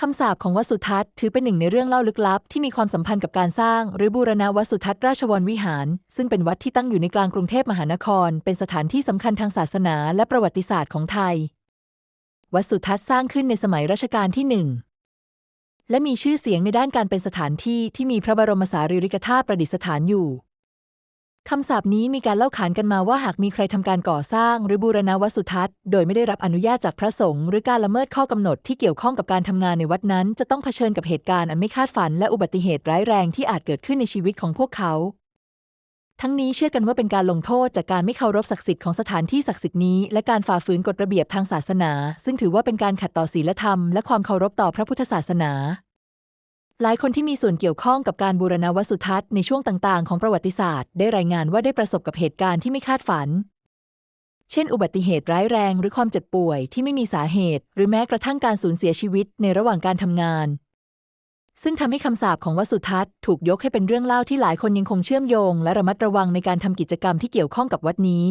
คำสาปของวัดสุทัศน์ถือเป็นหนึ่งในเรื่องเล่าลึกลับ ที่มีความสัมพันธ์กับการสร้าง หรือบูรณะวัดสุทัศน์ราชวรวิหาร ซึ่งเป็นวัดที่ตั้งอยู่ในกลางกรุงเทพมหานคร เป็นสถานที่สำคัญทางศาสนาและประวัติศาสตร์ของไทย วัดสุทัศน์สร้างขึ้นในสมัยรัชกาลที่หนึ่งและมีชื่อเสียงในด้านการเป็นสถานที่ที่มีพระบรมสารีริกธาตุประดิษฐานอยู่ คำสาปนี้มีการเล่าขานกันมาว่าหากมีใครทำการก่อสร้าง หรือบูรณะวัสุทัศน์โดยไม่ได้รับอนุญาตจากพระสงฆ์หรือการละเมิดข้อกำหนดที่เกี่ยวข้องกับการทำงานในวัดนั้น จะต้องเผชิญกับเหตุการณ์อันไม่คาดฝันและอุบัติเหตุร้ายแรงที่อาจเกิดขึ้นในชีวิตของพวกเขา ทั้งนี้เชื่อกันว่าเป็นการลงโทษจากการไม่เคารพศักดิ์สิทธิ์ของสถานที่ศักดิ์สิทธิ์นี้และการฝ่าฝืนกฎระเบียบทางศาสนา ซึ่งถือว่าเป็นการขัดต่อศีลธรรมและความเคารพต่อพระพุทธศาสนา หลายคนที่มีส่วนเกี่ยวข้องกับการบูรณะวสุทัศน์ในช่วงต่างๆ ของประวัติศาสตร์ ได้รายงานว่าได้ประสบกับเหตุการณ์ที่ไม่คาดฝัน เช่น อุบัติเหตุร้ายแรงหรือความเจ็บป่วยที่ไม่มีสาเหตุ หรือแม้กระทั่งการสูญเสียชีวิตในระหว่างการทำงาน ซึ่งทำให้คำสาปของวสุทัศน์ถูกยกให้เป็นเรื่องเล่าที่หลายคนยังคงเชื่อมโยง และระมัดระวังในการทำกิจกรรมที่เกี่ยวข้องกับวัดนี้